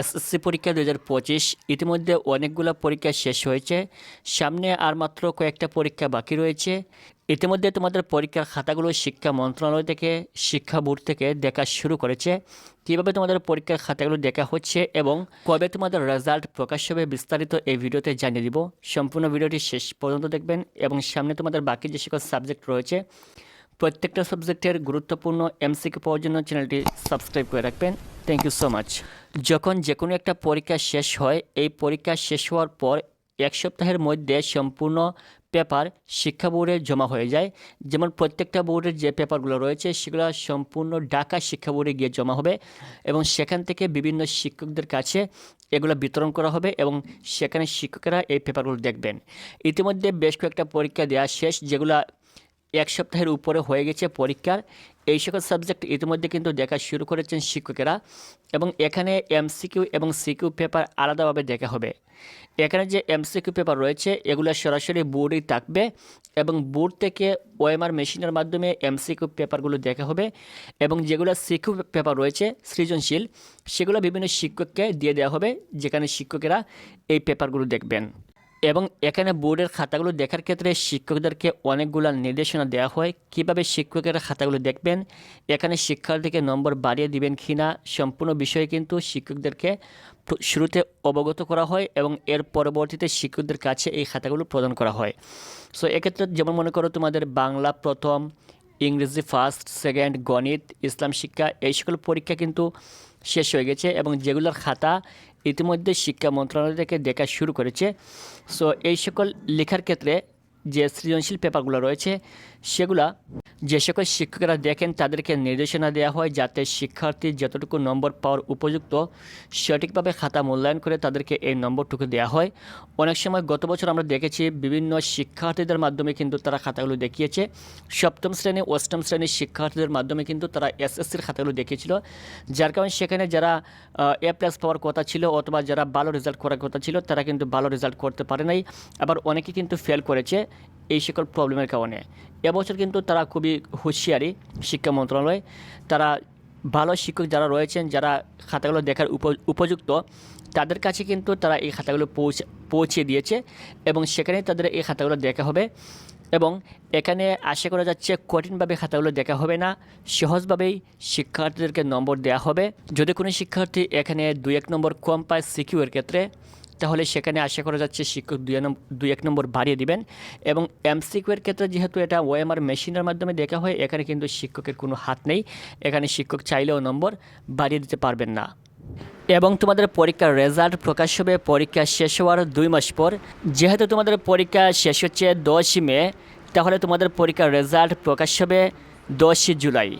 SSC পরীক্ষা দু হাজার পঁচিশ, ইতিমধ্যে অনেকগুলো পরীক্ষা শেষ হয়েছে। সামনে আর মাত্র কয়েকটা পরীক্ষা বাকি রয়েছে। ইতিমধ্যে তোমাদের পরীক্ষার খাতাগুলো শিক্ষা মন্ত্রণালয় থেকে, শিক্ষা বোর্ড থেকে দেখা শুরু করেছে। কীভাবে তোমাদের পরীক্ষার খাতাগুলো দেখা হচ্ছে এবং কবে তোমাদের রেজাল্ট প্রকাশ হবে বিস্তারিত এই ভিডিওতে জানিয়ে দিব। সম্পূর্ণ ভিডিওটি শেষ পর্যন্ত দেখবেন এবং সামনে তোমাদের বাকি যে সকল সাবজেক্ট রয়েছে, প্রত্যেকটা সাবজেক্টের গুরুত্বপূর্ণ এমসিকিউ পাওয়ার জন্য চ্যানেলটি সাবস্ক্রাইব করে রাখবেন। থ্যাংক ইউ সো মাচ যখন যে কোনো একটা পরীক্ষা শেষ হয়, এই পরীক্ষা শেষ হওয়ার পর এক সপ্তাহের মধ্যে সম্পূর্ণ পেপার শিক্ষা বোর্ডে জমা হয়ে যায়। যেমন প্রত্যেকটা বোর্ডের যে পেপারগুলো রয়েছে, সেগুলো সম্পূর্ণ ঢাকা শিক্ষা বোর্ডে গিয়ে জমা হবে এবং সেখান থেকে বিভিন্ন শিক্ষকদের কাছে এগুলো বিতরণ করা হবে এবং সেখানে শিক্ষকেরা এই পেপারগুলো দেখবেন। ইতিমধ্যে বেশ কয়েকটা পরীক্ষা দেওয়া শেষ, যেগুলো এক সপ্তাহের উপরে হয়ে গেছে পরীক্ষার। এই সকল সাবজেক্ট ইতিমধ্যে কিন্তু দেখা শুরু করেছেন শিক্ষকেরা এবং এখানে এমসিকিউ এবং সিকিউ পেপার আলাদাভাবে দেখা হবে। এখানে যে এমসিকিউ পেপার রয়েছে, এগুলো সরাসরি বোর্ডেই থাকবে এবং বোর্ড থেকে ওএমআর মেশিনের মাধ্যমে এমসিকিউ পেপারগুলো দেখা হবে এবং যেগুলো সিকিউ পেপার রয়েছে, সৃজনশীল, সেগুলো বিভিন্ন শিক্ষককে দিয়ে দেওয়া হবে, যেখানে শিক্ষকেরা এই পেপারগুলো দেখবেন। এবং এখানে বোর্ডের খাতাগুলো দেখার ক্ষেত্রে শিক্ষকদেরকে অনেকগুলো নির্দেশনা দেওয়া হয়। কীভাবে শিক্ষকেরা খাতাগুলো দেখবেন? এখানে শিক্ষার্থীকে নম্বর বাড়িয়ে দিবেন কি না সম্পূর্ণ বিষয়ে কিন্তু শিক্ষকদেরকে শুরুতে অবগত করা হয় এবং এর পরবর্তীতে শিক্ষকদের কাছে এই খাতাগুলো প্রদান করা হয়। সো এক্ষেত্রে যেমন মনে করো তোমাদের বাংলা প্রথম, ইংরেজি ফার্স্ট, সেকেন্ড, গণিত, ইসলাম শিক্ষা এই সকল পরীক্ষা কিন্তু শেষ হয়ে গেছে এবং যেগুলোর খাতা ইতিমধ্যে শিক্ষা মন্ত্রণালয় থেকে দেখা শুরু করেছে। সো এই সকল লেখার ক্ষেত্রে যে সৃজনশীল পেপারগুলো রয়েছে সেগুলা যে সকল শিক্ষকেরা দেখেন, তাদেরকে নির্দেশনা দেওয়া হয় যাতে শিক্ষার্থী যতটুকু নম্বর পাওয়ার উপযুক্ত সঠিকভাবে খাতা মূল্যায়ন করে তাদেরকে এই নম্বরটুকু দেওয়া হয়। অনেক সময় গত বছর আমরা দেখেছি বিভিন্ন শিক্ষার্থীদের মাধ্যমে কিন্তু তারা খাতাগুলো দেখিয়েছে। সপ্তম শ্রেণি, অষ্টম শ্রেণির শিক্ষার্থীদের মাধ্যমে কিন্তু তারা এসএসসির খাতাগুলো দেখিয়েছিল। যার কারণে সেখানে যারা এ প্লাস পাওয়ার কথা ছিল অথবা যারা ভালো রেজাল্ট করার কথা ছিল, তারা কিন্তু ভালো রেজাল্ট করতে পারে নাই। আবার অনেকে কিন্তু ফেল করেছে। এই সকল প্রবলেমের কারণে। এবছর কিন্তু তারা খুবই হুঁশিয়ারি শিক্ষা মন্ত্রণালয়। তারা ভালো শিক্ষক যারা রয়েছেন, যারা খাতাগুলো দেখার উপ- উপযুক্ত, তাদের কাছে কিন্তু তারা এই খাতাগুলো পৌঁছে পৌঁছে দিয়েছে এবং সেখানে তাদের এই খাতাগুলো দেখা হবে এবং এখানে আশা করা যাচ্ছে কঠিনভাবে খাতাগুলো দেখা হবে না। সহজভাবেই শিক্ষার্থীদেরকে নম্বর দেওয়া হবে। যদি কোনো শিক্ষার্থী এখানে দুই এক নম্বর কম পায় সিকিউর ক্ষেত্রে তাহলে সেখানে আশা করা যাচ্ছে শিক্ষক দুই এক নম্বর বাড়িয়ে দিবেন। এবং এমসিকিউয়ের ক্ষেত্রে যেহেতু এটা ওএমআর মেশিনের মাধ্যমে দেখা হয়, এখানে কিন্তু শিক্ষকের কোনো হাত নেই। এখানে শিক্ষক চাইলেও নম্বর বাড়িয়ে দিতে পারবেন না। এবং তোমাদের পরীক্ষার রেজাল্ট প্রকাশ হবে, পরীক্ষা শেষ হওয়ার দুই মাস পর। যেহেতু তোমাদের পরীক্ষা শেষ হচ্ছে দশই মে, তাহলে তোমাদের পরীক্ষার রেজাল্ট প্রকাশ হবে দশই জুলাই।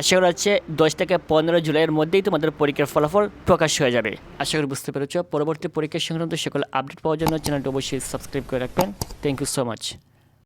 আশা করা হচ্ছে দশ থেকে পনেরো জুলাইয়ের মধ্যেই তোমাদের পরীক্ষার ফলাফল প্রকাশ হয়ে যাবে। আশা করি বুঝতে পেরেছ। পরবর্তী পরীক্ষা সংক্রান্ত সকল আপডেট পাওয়ার জন্য চ্যানেলটি অবশ্যই সাবস্ক্রাইব করে রাখবেন। Thank you so much